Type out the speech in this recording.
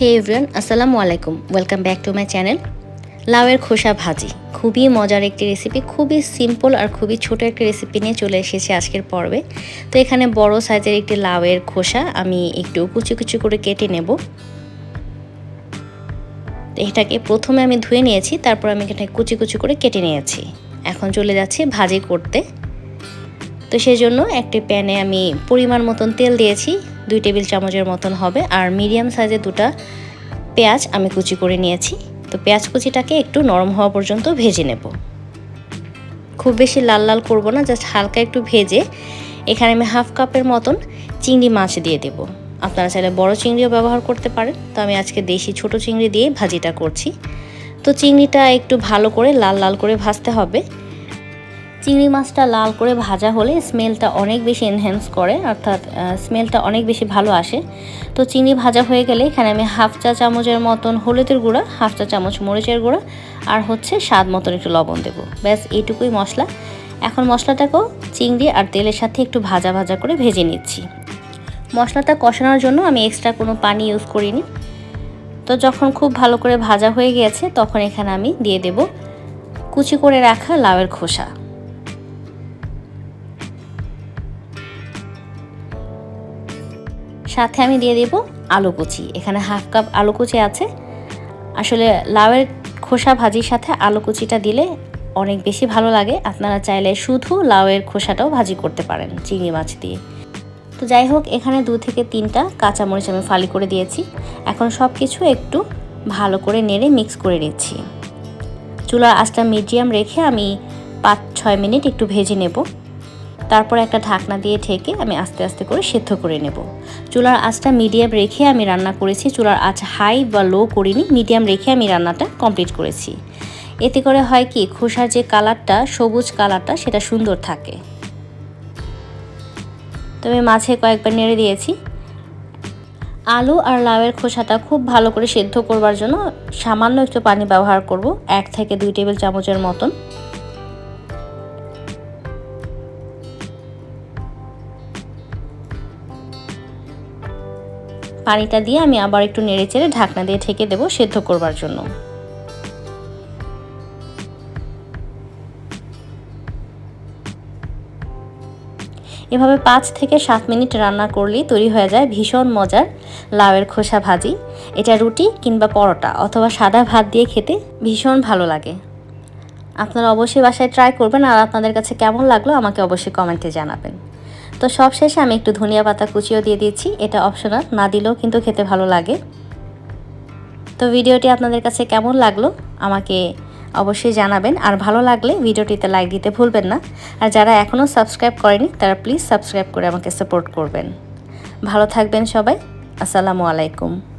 হে everyone আসসালামু আলাইকুম। Welcome back to my channel লাউয়ের খোসা ভাজি। খুবই মজার একটি রেসিপি খুবই সিম্পল আর খুবই ছোট একটা রেসিপি নিয়ে চলে এসেছি আজকের পর্বে। তো এখানে বড় সাইজের একটি লাউয়ের খোসা আমি একটু কুচি কুচি করে কেটে নেব। এটাকে প্রথমে আমি ধুয়ে নিয়েছি, তারপর আমি এখানে কুচি কুচি করে কেটে নিয়েছি। এখন চলে যাচ্ছি ভাজি করতে। তো সেই জন্য একটি প্যানে আমি পরিমাণ মতন তেল দিয়েছি। দুই টেবিল চামচের মতন হবে। আর মিডিয়াম সাইজে দুটা পেঁয়াজ আমি কুচি করে নিয়েছি। তো পেঁয়াজ কুচিটাকে একটু নরম হওয়া পর্যন্ত ভেজে নেব। খুব বেশি লাল লাল করব না, জাস্ট হালকা একটু ভেজে এখানে আমি হাফ কাপের মতন চিংড়ি মাছ দিয়ে দেব। আপনারা চাইলে বড় চিংড়িও ব্যবহার করতে পারেন। তো আমি আজকে দেশি ছোট চিংড়ি দিয়ে ভাজিটা করছি। তো চিংড়িটা একটু ভালো করে লাল লাল করে ভাজতে হবে। চিংড়ি মাছটা লাল করে ভাজা হলে স্মেলটা অনেক বেশি এনহ্যান্স করে, অর্থাৎ স্মেলটা অনেক বেশি ভালো আসে। তো চিংড়ি ভাজা হয়ে গেলে এখানে আমি হাফ চা চামচের মতন হলুদের গুঁড়া, হাফ চা চামচ মরিচের গুঁড়া আর হচ্ছে স্বাদ মতন একটু লবণ দেবো। ব্যাস, এইটুকুই মশলা। এখন মশলাটাকেও চিংড়ি আর তেলের সাথে একটু ভাজা ভাজা করে ভেজে নিচ্ছি। মশলাটা কষানোর জন্য আমি এক্সট্রা কোনো পানি ইউজ করিনি। তো যখন খুব ভালো করে ভাজা হয়ে গিয়েছে তখন এখানে আমি দিয়ে দেব কুচি করে রাখা লাউয়ের খোসা। সাথে আমি দিয়ে দেব আলু কুচি। এখানে হাফ কাপ আলু কুচি আছে। আসলে লাউয়ের খোসা ভাজির সাথে আলু কুচিটা দিলে অনেক বেশি ভালো লাগে। আপনারা চাইলে শুধু লাউয়ের খোসাটাও ভাজি করতে পারেন চিংড়ি মাছ দিয়ে। তো যাই হোক, এখানে দু থেকে তিনটা কাঁচামরিচ আমি ফালি করে দিয়েছি। এখন সব কিছু একটু ভালো করে নেড়ে মিক্স করে নিচ্ছি। চুলার আঁচটা মিডিয়াম রেখে আমি পাঁচ ছয় মিনিট একটু ভেজে নেব। তারপর একটা ঢাকনা দিয়ে ঢেকে আমি আস্তে আস্তে করে সেদ্ধ করে নেব। চুলার আঁচটা মিডিয়াম রেখে আমি রান্না করেছি। চুলার আঁচ হাই বা লো করিনি মিডিয়াম রেখে আমি রান্নাটা কমপ্লিট করেছি। এতে করে হয় কি, খোসার যে কালারটা, সবুজ কালারটা, সেটা সুন্দর থাকে। তো আমি মাঝে কয়েকবার নেড়ে দিয়েছি। আলু আর লাউয়ের খোসাটা খুব ভালো করে সেদ্ধ করবার জন্য সামান্য একটু পানি ব্যবহার করব, এক থেকে দুই টেবিল চামচের মতন। পানিটা দিয়ে আমি আবার একটু নেড়ে চেড়ে ঢাকনা দিয়ে ঢেকে দেবো সেদ্ধ করবার জন্য। এভাবে পাঁচ থেকে সাত মিনিট রান্না করলেই তৈরি হয়ে যায় ভীষণ মজার লাউয়ের খোসা ভাজি। এটা রুটি কিংবা পরোটা অথবা সাদা ভাত দিয়ে খেতে ভীষণ ভালো লাগে। আপনারা অবশ্যই বাসায় ট্রাই করবেন আর আপনাদের কাছে কেমন লাগল আমাকে অবশ্যই কমেন্টে জানাবেন। তো সব শেষে আমি একটু ধনিয়া পাতা কুচিও দিয়ে দিয়েছি। এটা অপশনাল না দিলেও কিন্তু খেতে ভালো লাগে। তো ভিডিওটি আপনাদের কাছে কেমন লাগল আমাকে অবশ্যই জানাবেন। আর ভালো লাগলে ভিডিওটিতে লাইক দিতে ভুলবেন না। আর যারা এখনও সাবস্ক্রাইব করেনি, তারা প্লিজ সাবস্ক্রাইব করে আমাকে সাপোর্ট করবেন। ভালো থাকবেন সবাই। আসসালামু আলাইকুম।